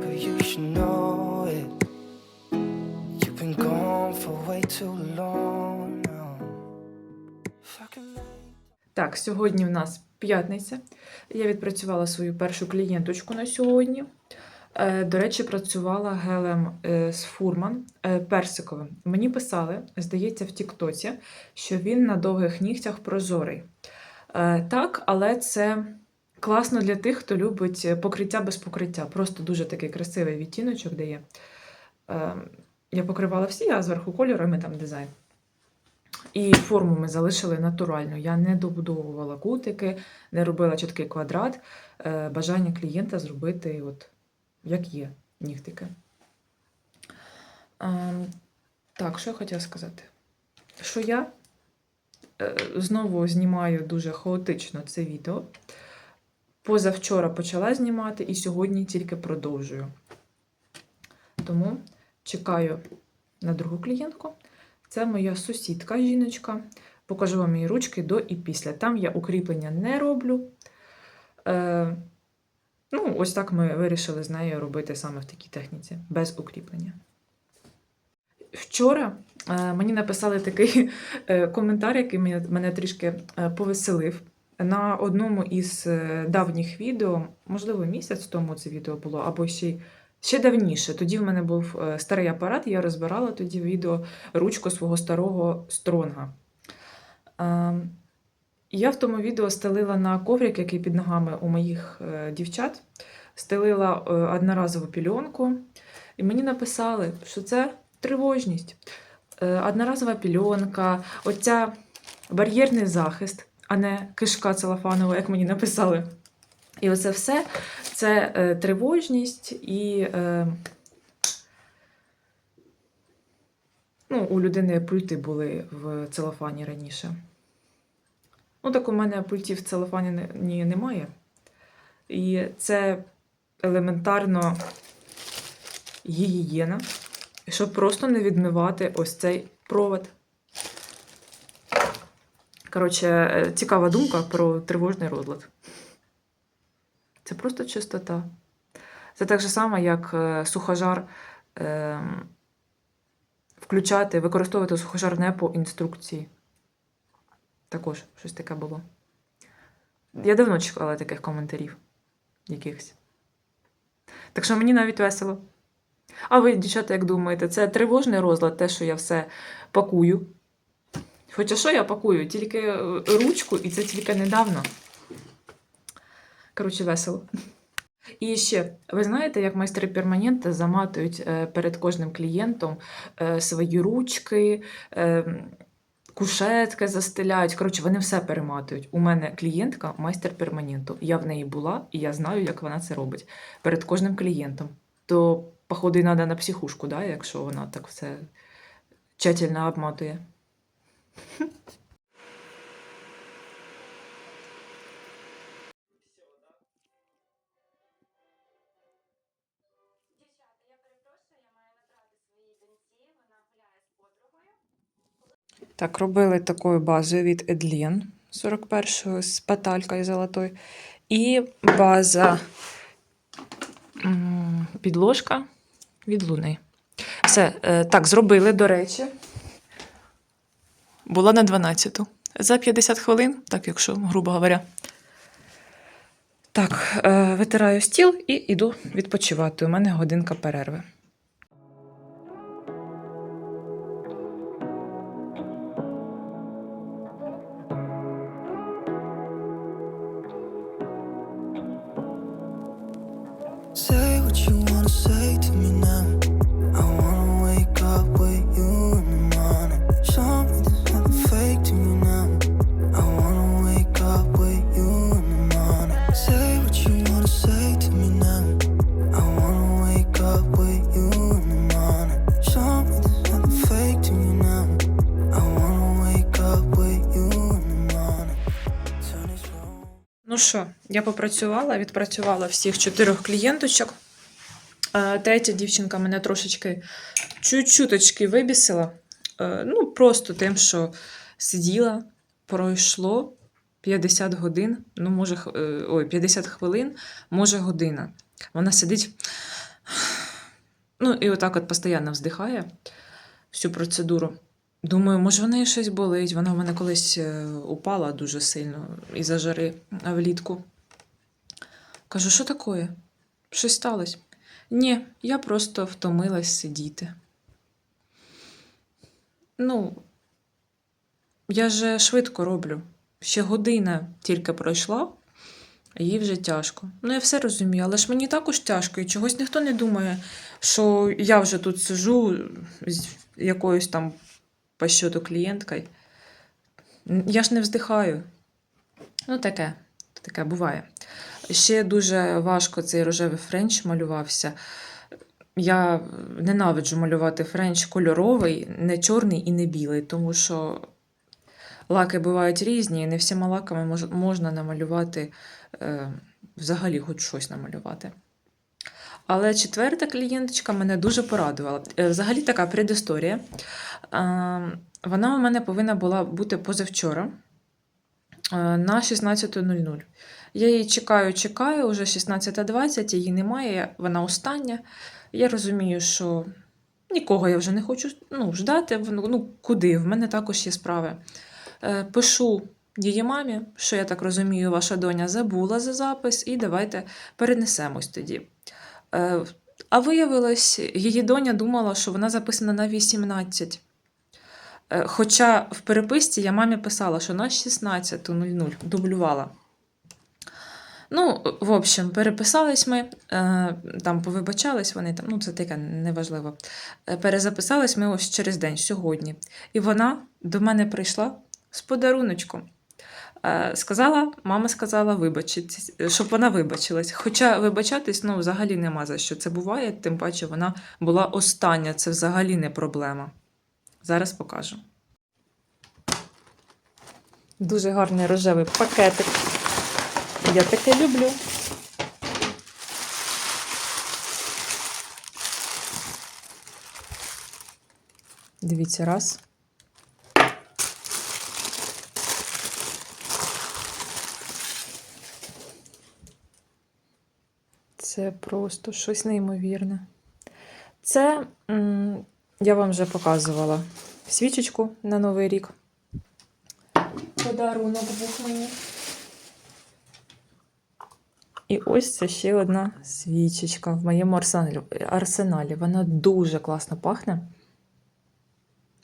but you should know it. You've been gone for way too long now. Так, сьогодні в нас п'ятниця. Я відпрацювала свою першу клієнточку на сьогодні. Е, До речі, працювала гелем е, з фурман е, персиковим. Мені писали, здається, в Тіктоці, що він на довгих нігтях прозорий. Так, але це класно для тих, хто любить покриття без покриття. Просто дуже такий красивий відтіночок дає. Е, Я покривала всі, а зверху кольорами там дизайн. І форму ми залишили натуральну. Я не добудовувала кутики, не робила чіткий квадрат. Е, Бажання клієнта зробити, от, як є, нігтики. Ем, Так, що я хотіла сказати? Що я е, знову знімаю дуже хаотично це відео. Позавчора почала знімати і сьогодні тільки продовжую. Тому чекаю на другу клієнтку. Це моя сусідка, жіночка. Покажу вам її ручки до і після. Там я укріплення не роблю. Е, ну, ось так ми вирішили з нею робити саме в такій техніці, без укріплення. Вчора е, мені написали такий е, коментар, який мене, трішки е, повеселив. На одному із е, давніх відео, можливо, місяць тому це відео було, або ще, й- ще давніше. Тоді в мене був е, старий апарат, я розбирала тоді відео ручку свого старого стронга. Е, Я в тому відео стелила на коврик, який під ногами у моїх е, дівчат, стелила одноразову пільонку, і мені написали, що це тривожність. Одноразова пільонка, оця бар'єрний захист, а не кишка целофанова, як мені написали. І оце все це е, тривожність і. Е, ну, у людини пульти були в целофані раніше. Ну, так у мене пультів в целофані ні, немає. І це елементарно гігієна, щоб просто не відмивати ось цей провод. Коротше, е, цікава думка про тривожний розлад. Це просто чистота. Це так же само, як е, сухожар е, включати, використовувати сухожар не по інструкції. Також щось таке було. Я давно чекала таких коментарів якихось. Так що мені навіть весело. А ви, дівчата, як думаєте, це тривожний розлад, те, що я все пакую. Хоча що я пакую? Тільки е, ручку, і це тільки недавно. Коротше, весело. І ще, ви знаєте, як майстри перманента заматують е, перед кожним клієнтом е, свої ручки, кушетки застеляють. Коротше, вони все перематують. У мене клієнтка майстер перманенту. Я в неї була, і я знаю, як вона це робить перед кожним клієнтом. То, походу, і треба на психушку, да, якщо вона так все тщательно обматує. Так, робили такою базою від Едлін 41-го з петалькою золотою. І база підложка від Луни. Все, е, так, зробили, до речі. Була на 12-ту. За 50 хвилин, так якщо, грубо говоря. Так, е, витираю стіл і йду відпочивати. У мене годинка перерви. Я попрацювала, відпрацювала всіх чотирьох клієнточок. Е, Третя дівчинка мене трошечки чуть-чуточки вибісила. Е, Ну, просто тим, що сиділа, пройшло 50 годин, ну, може, е, ой, 50 хвилин, може година. Вона сидить. Ну, і отак от постійно вздихає всю процедуру. Думаю, може, в неї щось болить. Вона в мене колись упала дуже сильно із-за жари влітку. Кажу, що таке? Щось сталося? Ні, я просто втомилась сидіти. Ну, я же швидко роблю. Ще година тільки пройшла, а їй вже тяжко. Ну, я все розумію, але ж мені також тяжко, і чогось ніхто не думає, що я вже тут сижу з якоюсь там по щодо клієнткою. Я ж не вздихаю. Ну, таке, таке буває. Ще дуже важко цей рожевий френч малювався. Я ненавиджу малювати френч кольоровий, не чорний і не білий, тому що лаки бувають різні, і не всіма лаками мож- можна намалювати е, взагалі хоч щось намалювати. Але четверта клієнточка мене дуже порадувала. Е, Взагалі така предісторія. Вона у мене повинна була бути позавчора на 16.00. Я її чекаю, чекаю, вже 16.20, її немає, вона остання. Я розумію, що нікого я вже не хочу ну, ждати. Ну, ну, куди? В мене також є справи. Е, Пишу її мамі, що я так розумію, ваша доня забула за запис, і давайте перенесемось тоді. Е, А виявилось, її доня думала, що вона записана на 18. Е, Хоча в переписці я мамі писала, що на 16.00 дублювала. Ну, в общем, переписались ми, е, там повибачались вони, там, ну це таке неважливо. Е, Перезаписались ми ось через день, сьогодні. І вона до мене прийшла з подаруночком. Сказала, мама сказала вибачитись, щоб вона вибачилась. Хоча вибачатись ну, взагалі нема за що. Це буває, тим паче вона була остання, це взагалі не проблема. Зараз покажу. Дуже гарний рожевий пакетик. Я таке люблю. Дивіться, раз. Це просто щось неймовірне. Це я вам вже показувала свічечку на Новий рік. Подарунок був мені. І ось це ще одна свічечка в моєму арсеналі. Вона дуже класно пахне.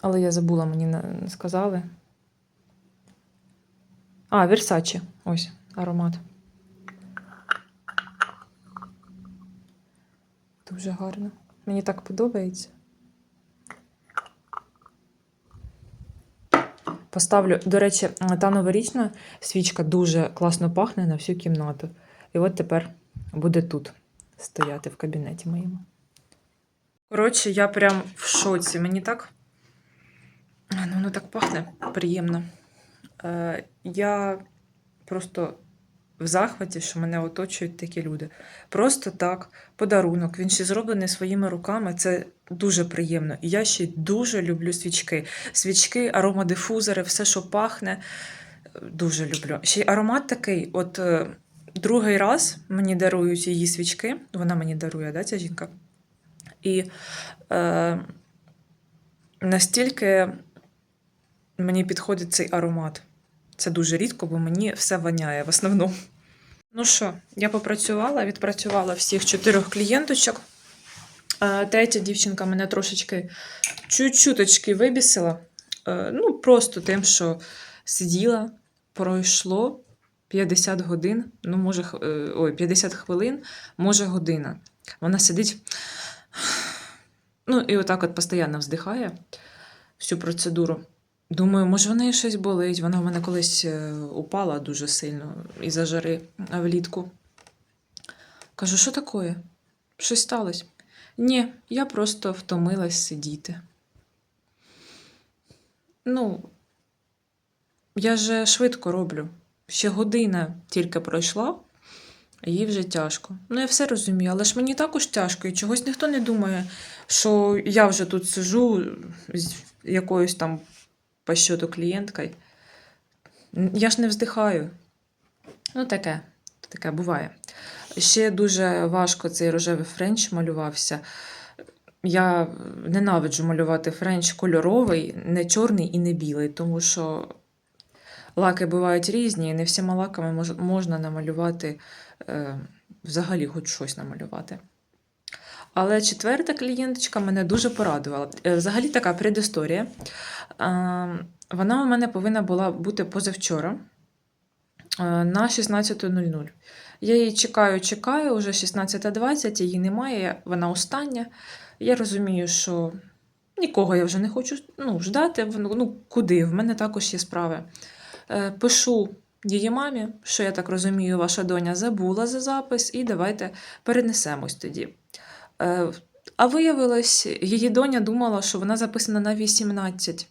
Але я забула, мені не сказали. А, Версачі. Ось аромат. Дуже гарно. Мені так подобається. Поставлю, до речі, та новорічна свічка дуже класно пахне на всю кімнату. І от тепер буде тут стояти в кабінеті моєму. Коротше, я прям в шоці. Мені так. Ну, воно так пахне приємно. Е, я просто в захваті, що мене оточують такі люди. Просто так, подарунок. Він ще зроблений своїми руками. Це дуже приємно. І я ще дуже люблю свічки. Свічки, аромадифузори, все, що пахне. Дуже люблю. Ще й аромат такий, от е, другий раз мені дарують її свічки. Вона мені дарує, да, ця жінка. І е, настільки мені підходить цей аромат. Це дуже рідко, бо мені все воняє в основному. Ну що, я попрацювала, відпрацювала всіх чотирьох клієнточок. Е, Третя дівчинка мене трошечки чуть-чуточки вибісила. Е, Ну, просто тим, що сиділа, пройшло 50 годин, ну, може, е, ой, 50 хвилин, може година. Вона сидить. Ну, і отак от постійно вздихає всю процедуру. Думаю, може, в неї щось болить. Вона в мене колись е, упала дуже сильно із-за жари влітку. Кажу, що таке? Щось сталося? Ні, я просто втомилась сидіти. Ну, я же швидко роблю. Ще година тільки пройшла, їй вже тяжко. Ну, я все розумію, але ж мені також тяжко, і чогось ніхто не думає, що я вже тут сижу з якоюсь там по щоту клієнткою. Я ж не вздихаю. Ну, таке, таке буває. Ще дуже важко цей рожевий френч малювався. Я ненавиджу малювати френч кольоровий, не чорний і не білий, тому що лаки бувають різні, і не всіма лаками можна намалювати е, взагалі хоч щось намалювати. Але четверта клієнточка мене дуже порадувала. Е, Взагалі така предісторія. Е, Вона у мене повинна була бути позавчора е, на 16.00. Я її чекаю, чекаю, вже 16.20, її немає, вона остання. Я розумію, що нікого я вже не хочу ну, ждати. Ну, куди? В мене також є справи. Пишу її мамі, що я так розумію, ваша доня забула за запис, і давайте перенесемось тоді. Е, А виявилось, її доня думала, що вона записана на 18.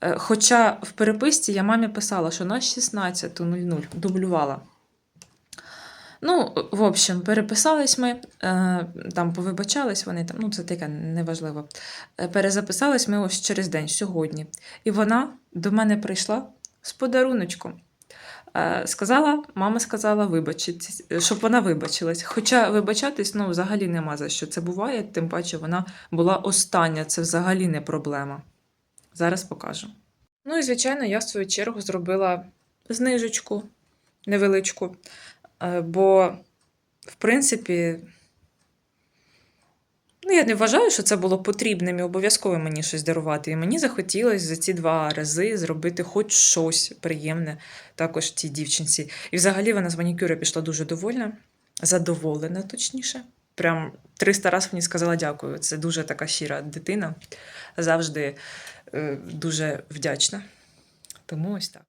Е, Хоча в переписці я мамі писала, що на 16.00 дублювала. Ну, в общем, переписались ми, е, там повибачались вони, там, ну це таке неважливо. Перезаписались ми ось через день, сьогодні. І вона до мене прийшла з подаруночком. Е, Сказала, мама сказала вибачитись, щоб вона вибачилась. Хоча вибачатись ну, взагалі нема за що. Це буває, тим паче вона була остання, це взагалі не проблема. Зараз покажу. Ну і звичайно, я в свою чергу зробила знижечку невеличку. Е, Бо, в принципі, ну, я не вважаю, що це було потрібним і обов'язково мені щось дарувати. І мені захотілося за ці два рази зробити хоч щось приємне також цій дівчинці. І взагалі вона з манікюра пішла дуже довольна, задоволена, точніше. Прям 300 разів мені сказала дякую. Це дуже така щира дитина. Завжди е, дуже вдячна. Тому ось так.